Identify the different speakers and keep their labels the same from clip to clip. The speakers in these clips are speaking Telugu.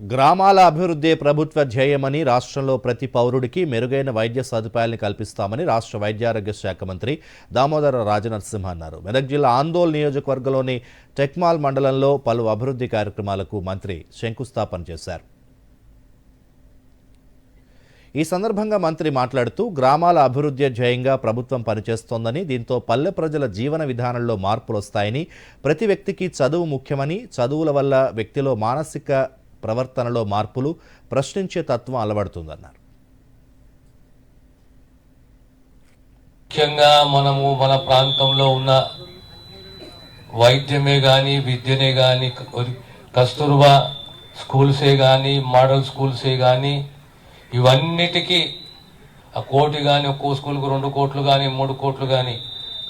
Speaker 1: గ్రామాల అభివృద్ధి ప్రభుత్వ ధ్యేయమని రాష్ట్రంలో ప్రతి పౌరుడికి మెరుగైన వైద్య సదుపాయాలను కల్పిస్తామని రాష్ట్ర వైద్యారోగ్య శాఖ మంత్రి దామోదర రాజనరసింహ అన్నారు. మెదక్ జిల్లా ఆందోళ్ నియోజకవర్గంలోని టెక్మాల్ మండలంలో పలు అభివృద్ధి కార్యక్రమాలకు మంత్రి శంకుస్థాపన చేశారు. ఈ సందర్భంగా మంత్రి మాట్లాడుతూ గ్రామాల అభివృద్ధి ధ్యేయంగా ప్రభుత్వం పనిచేస్తోందని దీంతో పల్లె ప్రజల జీవన విధానంలో మార్పులు వస్తాయని ప్రతి వ్యక్తికి చదువు ముఖ్యమని చదువుల వల్ల వ్యక్తిలో మానసిక ప్రవర్తనలో మార్పులు ప్రశ్నించే తత్వం అలవడుతుందన్నారు.
Speaker 2: ముఖ్యంగా మనము మన ప్రాంతంలో ఉన్న వైద్యమే కానీ విద్యనే కానీ కస్తూర్బా స్కూల్సే కానీ మోడల్ స్కూల్సే కానీ ఇవన్నిటికీ ఆ కోటి కానీ ఒక్కో స్కూల్కి రెండు కోట్లు కానీ మూడు కోట్లు కానీ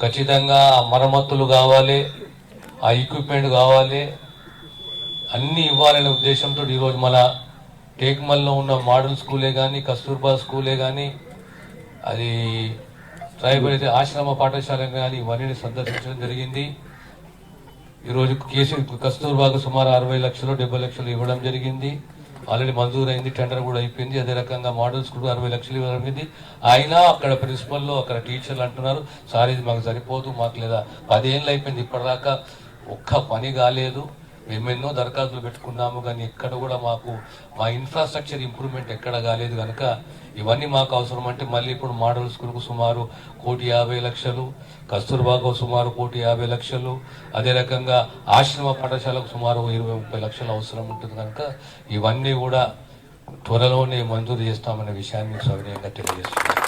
Speaker 2: ఖచ్చితంగా మరమ్మతులు కావాలి ఆ ఎక్విప్మెంట్ కావాలి అన్నీ ఇవ్వాలనే ఉద్దేశంతో ఈరోజు మన టేక్మల్లో ఉన్న మోడల్ స్కూలే కానీ కస్తూర్బా స్కూలే కానీ అది ట్రైబల్ అయితే ఆశ్రమ పాఠశాల కానీ ఇవన్నీ సందర్శించడం జరిగింది. ఈరోజు కేసు కస్తూర్బాకు సుమారు అరవై లక్షలు డెబ్బై లక్షలు ఇవ్వడం జరిగింది. ఆల్రెడీ మంజూరు అయింది టెండర్ కూడా అయిపోయింది. అదే రకంగా మోడల్ స్కూల్ అరవై లక్షలు ఇవ్వడం జరిగింది. అయినా అక్కడ ప్రిన్సిపల్లో అక్కడ టీచర్లు అంటున్నారు సార్ ఇది మాకు సరిపోదు మాకు లేదా పదేళ్ళు అయిపోయింది ఇప్పటిదాకా ఒక్క పని కాలేదు. మేము ఎన్నో దరఖాస్తులు పెట్టుకున్నాము కానీ ఎక్కడ కూడా మాకు మా ఇన్ఫ్రాస్ట్రక్చర్ ఇంప్రూవ్మెంట్ ఎక్కడ కాలేదు కనుక ఇవన్నీ మాకు అవసరం అంటే మళ్ళీ ఇప్పుడు మోడల్ స్కూల్కు సుమారు కోటి యాభై లక్షలు కస్తూర్బాకు సుమారు కోటి యాభై లక్షలు అదే రకంగా ఆశ్రమ పాఠశాలకు సుమారు ఇరవై ముప్పై లక్షలు అవసరం ఉంటుంది కనుక ఇవన్నీ కూడా త్వరలోనే మంజూరు చేస్తామనే విషయాన్ని సవినయంగా తెలియజేస్తున్నాను.